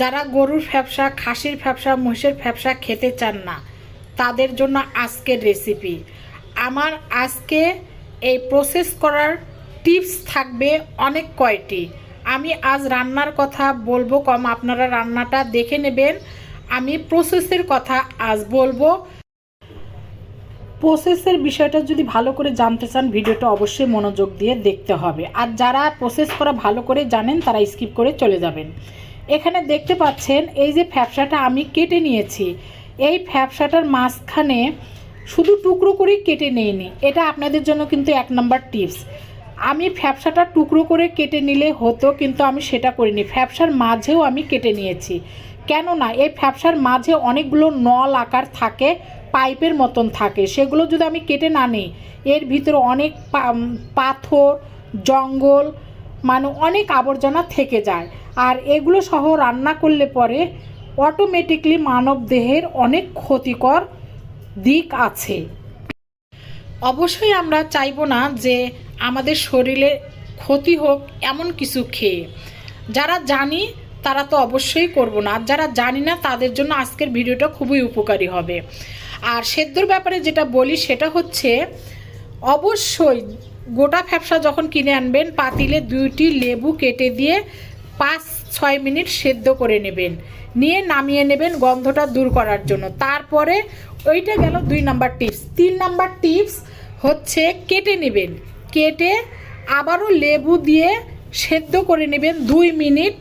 যারা গরুর ফ্যাপসা খাসির ফ্যাপসা মহিষের ফ্যাপসা খেতে চান না, তাদের জন্য আজকের রেসিপি আমার আজকে এই প্রসেস করার টিপস থাকবে অনেক কয়টি। আমি আজ রান্নার কথা বলব, কম আপনারা রান্নাটা দেখে নেবেন। আমি প্রসেসের কথা আজ বলব। প্রসেসের বিষয়টা যদি ভালো করে জানতে চান, ভিডিওটা অবশ্যই মনোযোগ দিয়ে দেখতে হবে। আর যারা প্রসেস করা ভালো করে জানেন, তারা স্কিপ করে চলে যাবেন। এখানে দেখতে পাচ্ছেন এই যে ফ্যাপসাটা আমি কেটে নিয়েছি। এই ফ্যাপসাটার মাঝখানে শুধু টুকরো করেই কেটে নিইনি। এটা আপনাদের জন্য কিন্তু এক নম্বর টিপস। আমি ফ্যাপসাটা টুকরো করে কেটে নিলে হতো, কিন্তু আমি সেটা করিনি। ফ্যাপসার মাঝেও আমি কেটে নিয়েছি। কেননা এই ফ্যাপসার মাঝে অনেকগুলো নল আকার থাকে, পাইপের মতন থাকে। সেগুলো যদি আমি কেটে না নিই, এর ভিতরে অনেক পাথর, জঙ্গল মানে অনেক আবর্জনা থেকে যায়। আর এগুলো সহ রান্না করলে পরে অটোমেটিকলি মানব দেহের অনেক ক্ষতিকর দিক আছে। অবশ্যই আমরা চাইব না যে আমাদের শরীরে ক্ষতি হোক এমন কিছু খেয়ে। যারা জানি, তারা তো অবশ্যই করব না। আর যারা জানি না, তাদের জন্য আজকের ভিডিওটা খুবই উপকারী হবে। আর সেদ্ধর ব্যাপারে যেটা বলি, সেটা হচ্ছে অবশ্যই গোটা ফ্যাপসা যখন কিনে আনবেন, পাতিলে দুইটি লেবু কেটে দিয়ে পাঁচ, ছয় মিনিট সেদ্ধ করে নেবেন। নিয়ে নামিয়ে নেবেন গন্ধটা দূর করার জন্য। তারপরে ওইটা গেল দুই নাম্বার টিপস। তিন নাম্বার টিপস হচ্ছে কেটে নেবেন। কেটে আবারও লেবু দিয়ে সেদ্ধ করে নেবেন দুই মিনিট,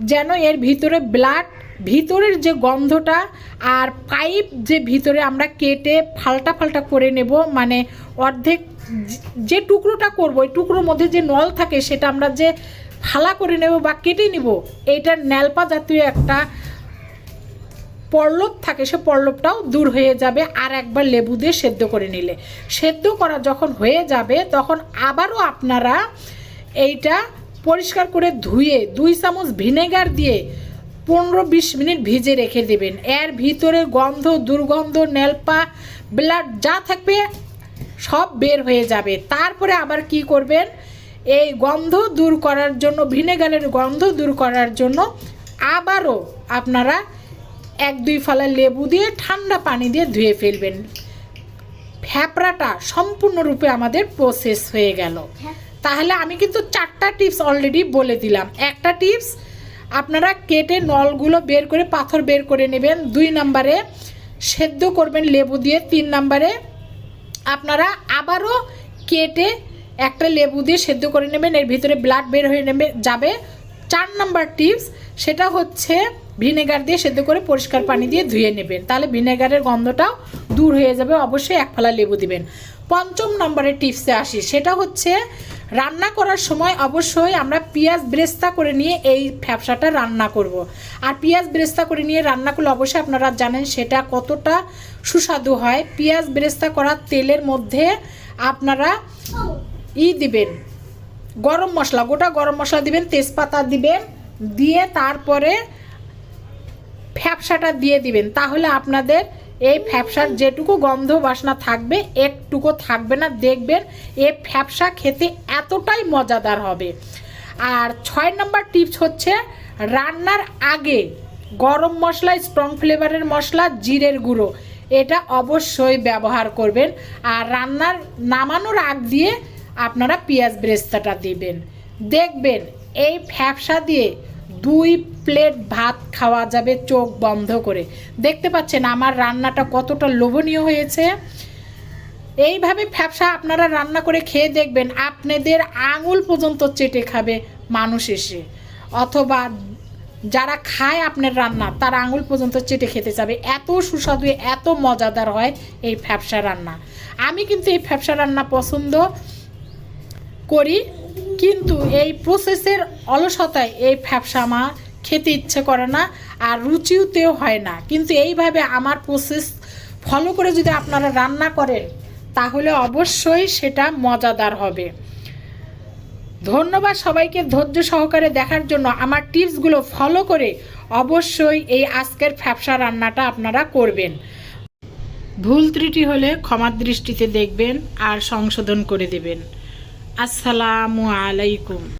যেন এর ভিতরে ব্লাড, ভিতরের যে গন্ধটা আর পাইপ যে ভিতরে আমরা কেটে ফাল্টা ফাল্টা করে নেব মানে অর্ধেক যে- টুকরোটা করব, ওই টুকরোর মধ্যে যে নল থাকে সেটা আমরা যে ফালা করে নেব বা কেটে নিব, এইটার ন্যালপা জাতীয় একটা পল্লব থাকে, সে পল্লবটাও দূর হয়ে যাবে আর একবার লেবু দিয়ে সেদ্ধ করে নিলে। সেদ্ধ করা যখন হয়ে যাবে, তখন আবারও আপনারা এইটা পরিষ্কার করে ধুয়ে দুই চামচ ভিনেগার দিয়ে পনেরো বিশ মিনিট ভিজে রেখে দেবেন। এর ভিতরে গন্ধ, দুর্গন্ধ নেলপা ব্লাড যা থাকবে সব বের হয়ে যাবে। তারপরে আবার কি করবেন? এই গন্ধ দূর করার জন্য ভিনেগারের গন্ধ দূর করার জন্য আবারও আপনারা এক দুই ফালা লেবু দিয়ে ঠান্ডা পানি দিয়ে ধুয়ে ফেলবেন। ফ্যাপড়াটা সম্পূর্ণরূপে আমাদের প্রসেস হয়ে গেল। তাহলে আমি কিন্তু চারটা টিপস অলরেডি বলে দিলাম। একটা টিপস আপনারা কেটে নলগুলো বের করে পাথর বের করে নেবেন। দুই নাম্বারে সেদ্ধ করবেন লেবু দিয়ে। তিন নাম্বারে আপনারা আবারও কেটে একটা লেবু দিয়ে সেদ্ধ করে নেবেন, এর ভিতরে ব্লাড বের হয়ে নেবে, যাবে চার নাম্বার টিপস সেটা হচ্ছে ভিনেগার দিয়ে সেদ্ধ করে পরিষ্কার পানি দিয়ে ধুয়ে নেবেন। তাহলে ভিনেগারের গন্ধটাও দূর হয়ে যাবে, অবশ্যই এক ফালা লেবু দিবেন। পঞ্চম নম্বরের টিপসে আসি, সেটা হচ্ছে রান্না করার সময় অবশ্যই আমরা পেঁয়াজ ব্রেস্তা করে নিয়ে এই ফ্যাপসাটা রান্না করব। আর পেঁয়াজ ব্রেস্তা করে নিয়ে রান্না করলে অবশ্যই আপনারা জানেন সেটা কতটা সুস্বাদু হয়। পেঁয়াজ ব্রেস্তা করা তেলের মধ্যে আপনারা ই দিবেন। গরম মশলা, গোটা গরম মশলা দিবেন, তেজপাতা দিবেন, দিয়ে তারপরে ফ্যাপসাটা দিয়ে দিবেন। তাহলে আপনাদের এই ফ্যাপসার যেটুকু গন্ধ বাসনা থাকবে, একটুকু থাকবে না। দেখবেন এই ফ্যাপসা খেতে এতটাই মজাদার হবে। আর ছয় নম্বর টিপস হচ্ছে, রান্নার আগে গরম মশলা স্ট্রং ফ্লেভারের মশলা, জিরের গুঁড়ো, এটা অবশ্যই ব্যবহার করবেন। আর রান্নার নামানোর আগ দিয়ে আপনারা পেঁয়াজ ব্রেস্তাটা দিবেন। দেখবেন এই ফ্যাপসা দিয়ে দুই প্লেট ভাত খাওয়া যাবে চোখ বন্ধ করে। দেখতে পাচ্ছেন আমার রান্নাটা কতটা লোভনীয় হয়েছে। এইভাবে ফ্যাপসা আপনারা রান্না করে খেয়ে দেখবেন, আপনাদের আঙুল পর্যন্ত চেটে খাবে মানুষ এসে। অথবা যারা খায় আপনার রান্না, তার আঙুল পর্যন্ত চেটে খেতে যাবে। এত সুস্বাদু, এত মজাদার হয় এই ফ্যাপসা রান্না। আমি কিন্তু এই ফ্যাপসা রান্না পছন্দ। করি, কিন্তু এই প্রসেসের অলসতায় এই ফ্যাপসা খেতে ইচ্ছে করে না আর রুচিওতেও হয় না। কিন্তু এইভাবে আমার প্রসেস ফলো করে যদি আপনারা রান্না করেন, তাহলে অবশ্যই সেটা মজাদার হবে। ধন্যবাদ সবাইকে ধৈর্য সহকারে দেখার জন্য। আমার টিপসগুলো ফলো করে অবশ্যই এই আজকের ফ্যাপসা রান্নাটা আপনারা করবেন। ভুল ত্রুটি হলে ক্ষমার দৃষ্টিতে দেখবেন আর সংশোধন করে দেবেন। আসসালামু আলাইকুম